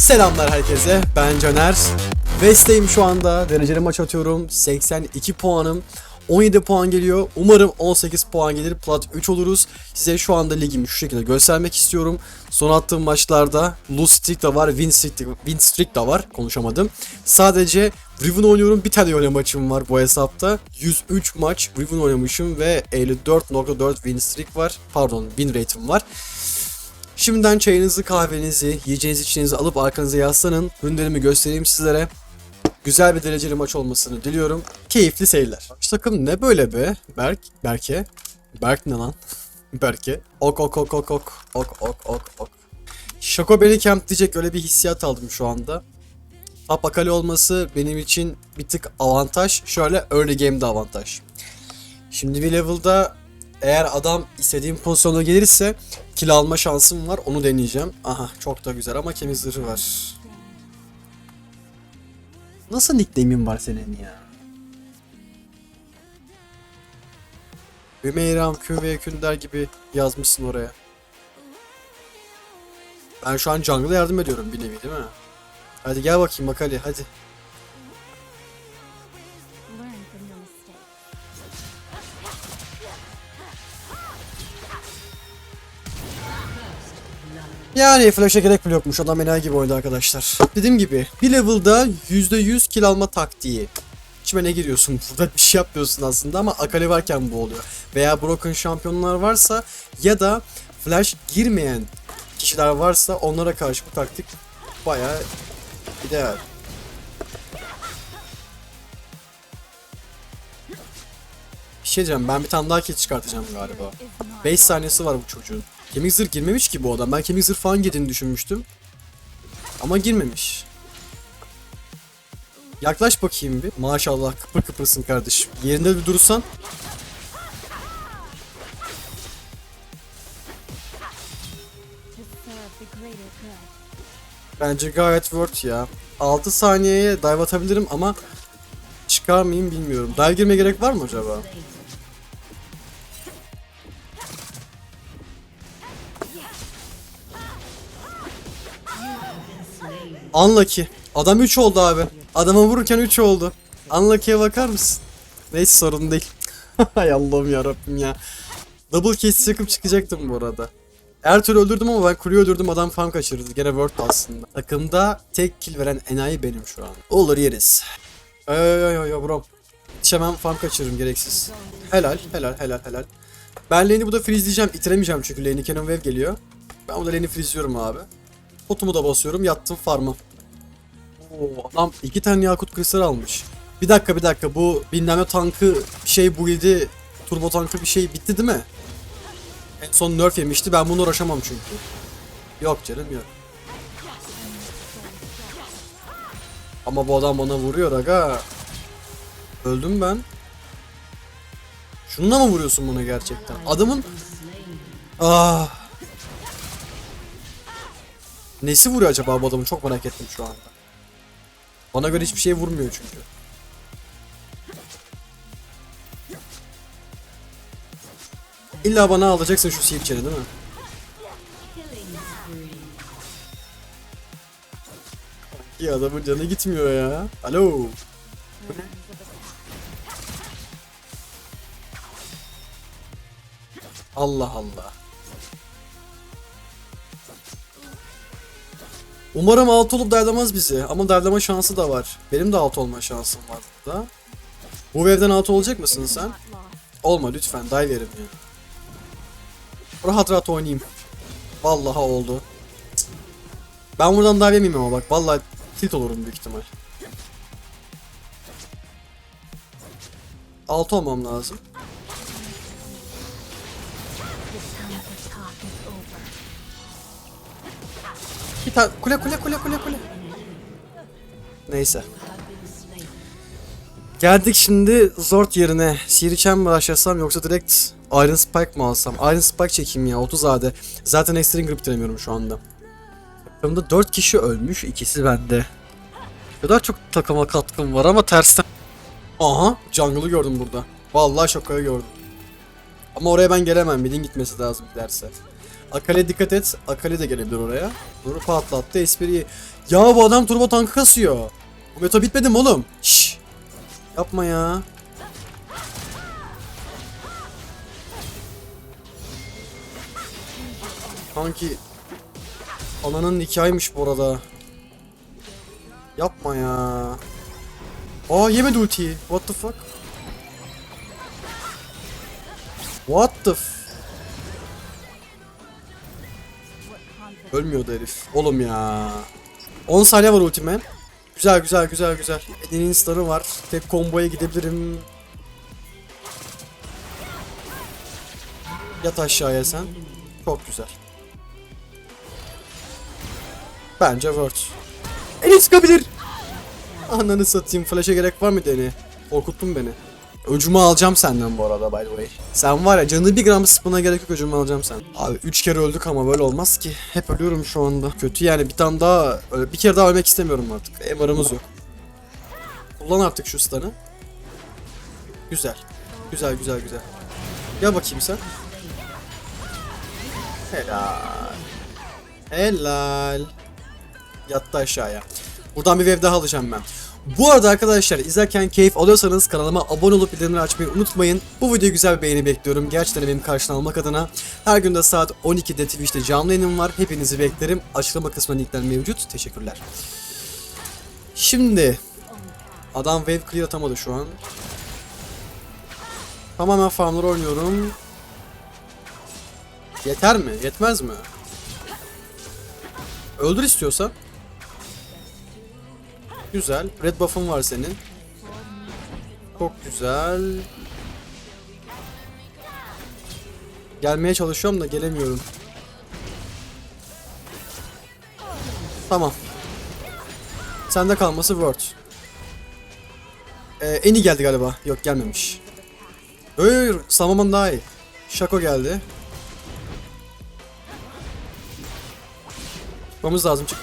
Selamlar herkese. Ben Caner. West'teyim şu anda. Dereceli maç atıyorum. 82 puanım. 17 puan geliyor. Umarım 18 puan gelir. Plat 3 oluruz. Size şu anda ligimi şu şekilde göstermek istiyorum. Son attığım maçlarda lose streak de var, win streak, de, win streak de var. Konuşamadım. Sadece Riven oynuyorum. Bir tane öyle maçım var bu hesapta. 103 maç Riven oynamışım ve 54.4 win streak var. Pardon, win rate'im var. Şimdiden çayınızı, kahvenizi, yiyeceğiniz içeceğinizi alıp arkanıza yaslanın. Ürünlerimi göstereyim sizlere. Güzel bir dereceli maç olmasını diliyorum. Keyifli seyirler. Şu takım ne böyle be? Berk, Berke. Berk ne lan? Berke. Ok ok ok ok ok. Ok ok ok ok. Şako beni camp diyecek öyle bir hissiyat aldım şu anda. Top Akali olması benim için bir tık avantaj. Şöyle early game'de avantaj. Şimdi bir level'da eğer adam istediğim pozisyona gelirse kill alma şansım var. Onu deneyeceğim. Aha çok da güzel ama kemik zırhı var. Nasıl nickname'in var senin ya? Hümeyram, Kün ve Künder gibi yazmışsın oraya. Ben şu an jungle'a yardım ediyorum bir nevi değil mi? Hadi gel bakayım bak Ali hadi. Yani flash'a gerek bile yokmuş. Adam enayi gibi oynadı arkadaşlar. Dediğim gibi bir level'da %100 kill alma taktiği. İçime ne giriyorsun? Burada bir şey yapmıyorsun aslında ama Akali varken bu oluyor. Veya broken şampiyonlar varsa ya da flash girmeyen kişiler varsa onlara karşı bu taktik bayağı ideal. Bir şey diyeceğim ben bir tane daha kill çıkartacağım galiba. 5 saniyesi var bu çocuğun. Kemik zırh girmemiş ki bu adam. Ben kemik zırh falan girdiğini düşünmüştüm. Ama girmemiş. Yaklaş bakayım bir. Maşallah kıpır kıpırsın kardeşim. Yerinde bir durursan. Bence gayet worth ya. 6 saniyeye dive atabilirim ama çıkar mıyım bilmiyorum. Dive girmeye gerek var mı acaba? Unlucky. Adam 3 oldu abi. Adama vururken 3 oldu. Unlucky'ye bakar mısın? Neyse sorun değil. Hay Allah'ım yarabbim ya. Double case yakıp çıkacaktım bu arada. Her türlü öldürdüm ama ben kuruyu öldürdüm adam farm kaçırdı. Gene word aslında. Takımda tek kill veren enayi benim şu an. Olur yeriz. Ay ay ay ay bro. Hemen farm kaçırırım gereksiz. Helal helal helal helal. Ben lane'i burada freezeleyeceğim. itiremeyeceğim çünkü lane'i Cannon Wave geliyor. Ben burada lane'i freezeliyorum abi. Potumu da basıyorum. Yattım farm'a. Oo, adam iki tane yakut kristal almış. Bir dakika bir dakika bu bilmem tankı bir şey build'i turbo tankı bir şey bitti değil mi? En son nerf yemişti ben bunu uğraşamam çünkü. Yok canım yok. Ama bu adam bana vuruyor aga. Öldüm ben. Şununla mı vuruyorsun bunu gerçekten? Adamın... Ah. Nesi vuruyor acaba bu adamın? Çok merak ettim şu anda. Bana göre hiçbir şey vurmuyor çünkü. İlla bana alacaksın şu sihirçeni değil mi? İyi adamın canı gitmiyor ya. Alo. Allah Allah. Umarım alt olup derlemez bizi. Ama derleme şansı da var. Benim de alt olma şansım var burada. Bu wave'den alt olacak mısın sen? Olma lütfen. Dive yerim ya. Rahat rahat oynayayım. Vallahi oldu. Ben buradan dive yemeyeyim ama bak. Vallahi tilt olurum büyük ihtimal. Alt olmam lazım. Bir tane kule kule kule kule kule. Neyse. Geldik şimdi Zord yerine. Sirichen mi başlasam yoksa direkt Iron Spike mı alsam? Iron Spike çekeyim ya 30 AD. Zaten Extreme Grip bitiremiyorum şu anda. Takımda 4 kişi ölmüş, ikisi bende. Ne kadar çok takıma katkım var ama tersten. Aha, jungle'ı gördüm burada. Vallahi şakayı gördüm. Ama oraya ben gelemem, midin gitmesi lazım giderse. Akale dikkat et. Akale de gelebilir oraya. Dur patlattı espriyi. Ya bu adam turbo tankı kasıyor. Bu meta bitmedi mi oğlum? Şşş. Yapma ya. Kanki Ananın nikahıymış bu arada. Yapma ya. Aa yemedi ultiyi. What the fuck? What the f... Ölmüyordu herif. Oğlum ya. 10 saniye var ultime. Güzel güzel güzel güzel. Eden'in starı var. Tek komboya gidebilirim. Yat aşağıya sen. Çok güzel. Bence Word. Eni çıkabilir. Ananı satayım. Flash'a gerek var mı Deni? Korkuttun beni. Öcümü alacağım senden bu arada by the way. Sen var ya canı bir gram sıpına gerek yok öcümü alacağım sen. Abi 3 kere öldük ama böyle olmaz ki. Hep ölüyorum şu anda. Kötü yani bir tane daha bir kere daha ölmek istemiyorum artık. MR'ımız yok. Kullan artık şu stun'ı. Güzel. Güzel güzel güzel. Gel bakayım sen. Helal. Helal. Yattı aşağıya. Buradan bir wave daha alacağım ben. Bu arada arkadaşlar izlerken keyif alıyorsanız kanalıma abone olup bildirimleri açmayı unutmayın. Bu videoya güzel bir beğeni bekliyorum. Gerçekten benim karşına almak adına. Her günde saat 12'de Twitch'te canlı yayınım var. Hepinizi beklerim. Açıklama kısmında linkler mevcut. Teşekkürler. Şimdi adam wave clear atamadı şu an. Tamamen farmları oynuyorum. Yeter mi? Yetmez mi? Öldür istiyorsan. Güzel. Red buff'ın var senin. Çok güzel. Gelmeye çalışıyorum da gelemiyorum. Tamam. Sende kalması Word. Ee, Eni geldi galiba. Yok gelmemiş. Hayır, Samaman daha iyi. Şako geldi. Çıkmamız lazım çık.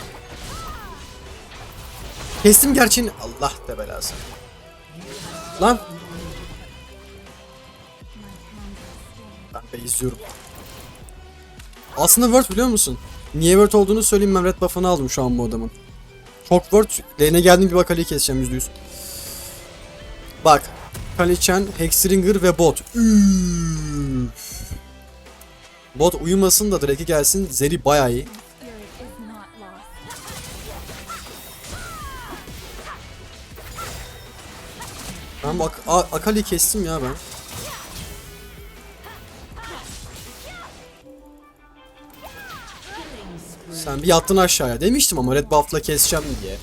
Kestim gerçeğini. Allah be belası. Lan. Ben de izliyorum. Aslında Word biliyor musun? Niye Word olduğunu söyleyeyim ben red buff'ını aldım şu an bu adamın. Çok Word. Lane'e geldiğim bir bak Ali'yi keseceğim %100. Bak. Kalichen, Hexringer ve bot. Üff. Bot uyumasın da Drake'i gelsin. Zeri bayağı iyi. Bu Ak- A- Akali'yi kestim ya ben. Sen bir yattın aşağıya. Demiştim ama Red Buff'la keseceğim diye.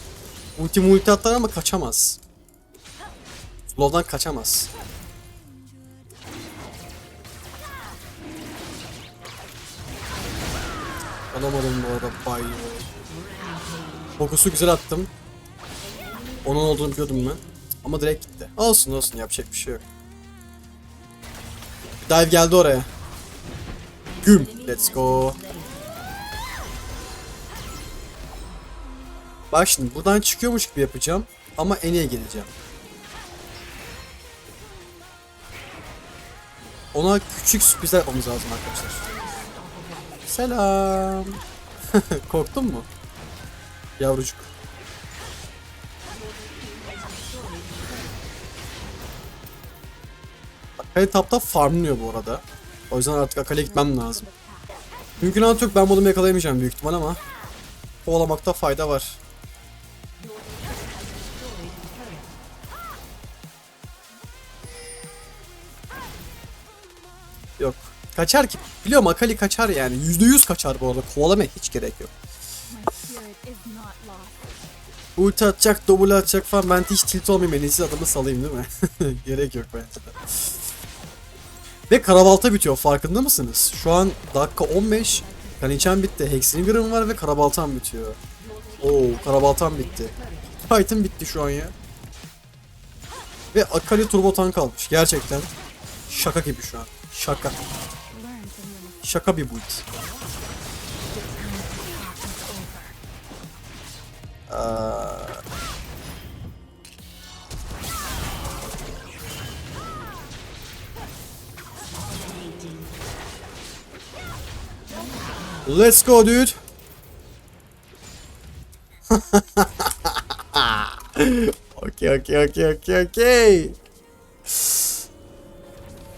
Ulti multi atlar ama kaçamaz. Slow'dan kaçamaz. Alamadım bu arada bay. Fokusu güzel attım. Onun olduğunu biliyordum ben. Ama direkt gitti. Olsun olsun yapacak bir şey yok. Dive geldi oraya. Güm. Let's go. Bak şimdi buradan çıkıyormuş gibi yapacağım. Ama en geleceğim. Ona küçük sürprizler yapmamız lazım arkadaşlar. Selam. Korktun mu? Yavrucuk. Akali tapta farmlıyor bu arada. O yüzden artık Akali'ye gitmem lazım. Mümkünatı yok ben bunu yakalayamayacağım büyük ihtimal ama kovalamakta fayda var. Yok. Kaçar ki. Biliyorum Akali kaçar yani. %100 kaçar bu arada. Kovalamaya hiç gerek yok. Ulti atacak, double atacak falan. Ben hiç tilt olmayayım en iyisi adamı salayım değil mi? Gerek yok bence de. Ve karabalta bitiyor farkında mısınız? Şu an dakika 15. Kaniçen bitti. Hexinger'ım var ve karabaltam bitiyor. Oo karabaltam bitti. Titan bitti şu an ya. Ve Akali turbo tank almış. Gerçekten. Şaka gibi şu an. Şaka. Şaka bir build. Aa, Let's go dude. okay okay okay.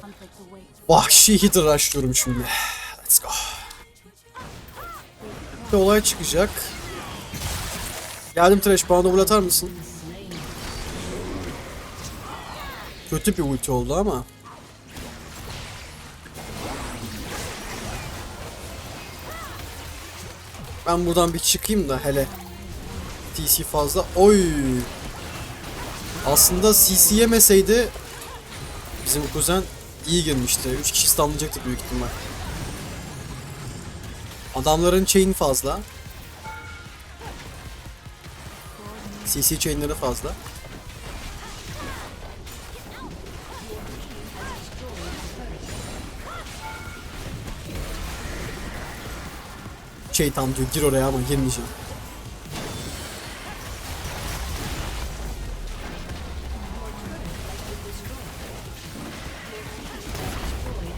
Conflict awaits. Vahşi hit rushlıyorum şimdi. Let's go. Bir olay çıkacak. Geldim Trash bana double atar mısın? Kötü bir ulti oldu ama. Ben buradan bir çıkayım da hele. TC fazla. Oy. Aslında CC yemeseydi bizim kuzen iyi girmişti. 3 kişi stunlayacaktık büyük ihtimal. Adamların chain fazla. CC chainleri fazla. Şeytan diyor gir oraya ama girmeyeceğim.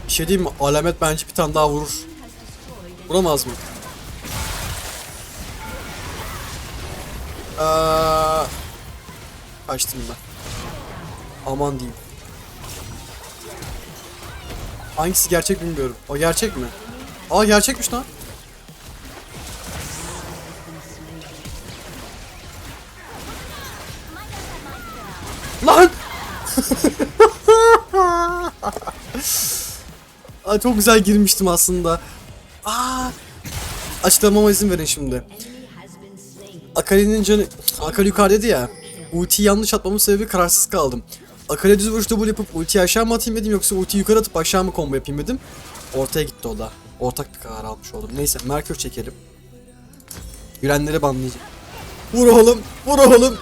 Bir şey diyeyim mi? Alamet bence bir tane daha vurur. Vuramaz mı? Aa, kaçtım ben. Aman diyeyim. Hangisi gerçek bilmiyorum. O gerçek mi? Aa gerçekmiş lan. Lan! Aa, çok güzel girmiştim aslında. Aa! Açıklamama izin verin şimdi. Akali'nin canı... Akali yukarıdaydı ya. Ultiyi yanlış atmamın sebebi kararsız kaldım. Akali düz vuruş double yapıp ultiyi aşağı mı atayım dedim yoksa ultiyi yukarı atıp aşağı mı combo yapayım dedim. Ortaya gitti o da. Ortak bir karar almış oldum. Neyse Merkür çekelim. Gülenleri banlayacağım. Vur oğlum, vur oğlum.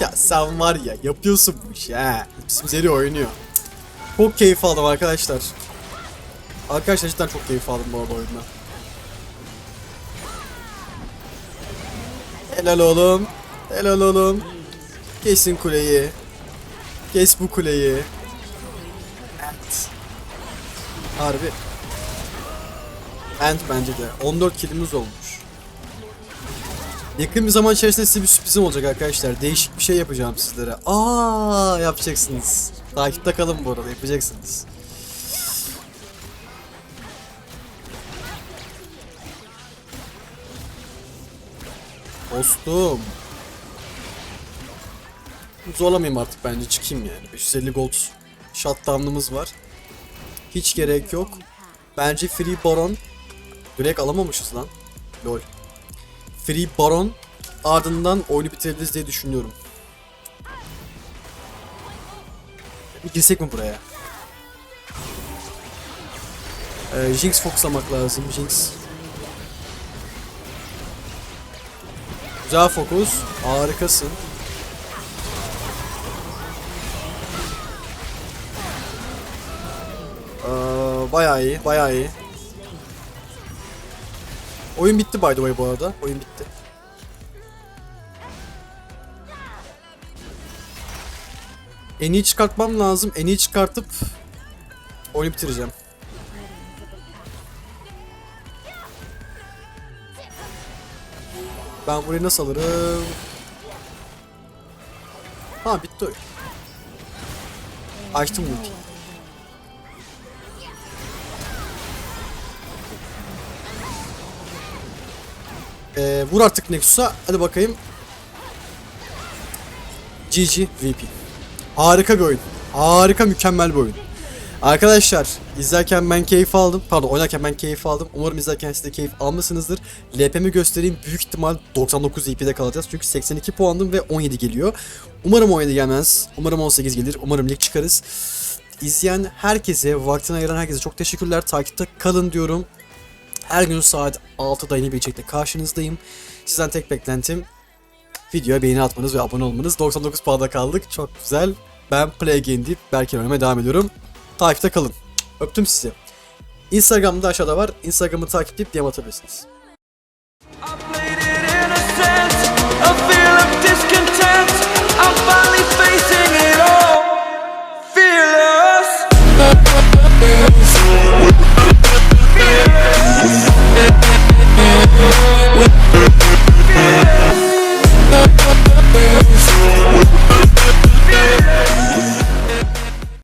Ya sen var ya yapıyorsun bu işi ha. Bizim Zeri oynuyor. Çok keyif aldım arkadaşlar. Arkadaşlar cidden çok keyif aldım bu arada oyundan. Helal oğlum. Helal oğlum. Kesin kuleyi. Kes bu kuleyi. Evet. Harbi. Ant bence de. 14 kilimiz olmuş. Yakın bir zaman içerisinde size bir sürprizim olacak arkadaşlar. Değişik bir şey yapacağım sizlere. Aa yapacaksınız. Takipte kalın bu arada yapacaksınız. Dostum. Zorlamayayım artık bence çıkayım yani. 550 gold shutdown'ımız var. Hiç gerek yok. Bence Free Baron direkt alamamışız lan. Lol. Free Baron ardından oyunu bitirebiliriz diye düşünüyorum. Bir girsek mi buraya? Ee, Jinx fokuslamak lazım. Jinx. Güzel fokus. Harikasın. Ee, bayağı iyi, bayağı iyi. Oyun bitti by the way bu arada. Oyun bitti. En iyi çıkartmam lazım. En iyi çıkartıp oyunu bitireceğim. Ben burayı nasıl alırım? Ha bitti oyun. Açtım ulti. Ee, vur artık Nexus'a. Hadi bakayım. GG VP. Harika bir oyun. Harika mükemmel bir oyun. Arkadaşlar izlerken ben keyif aldım. Pardon oynarken ben keyif aldım. Umarım izlerken siz de keyif almışsınızdır. LP'mi göstereyim. Büyük ihtimal 99 VP'de kalacağız. Çünkü 82 puandım ve 17 geliyor. Umarım 17 gelmez. Umarım 18 gelir. Umarım lig çıkarız. İzleyen herkese, vaktini ayıran herkese çok teşekkürler. Takipte kalın diyorum. Her gün saat 6'da yeni bir içerikle karşınızdayım. Sizden tek beklentim videoya beğeni atmanız ve abone olmanız. 99 puanda kaldık. Çok güzel. Ben Play Again deyip Berker oynamaya devam ediyorum. Takipte kalın. Öptüm sizi. Instagram'da aşağıda var. Instagram'ı takip edip DM atabilirsiniz.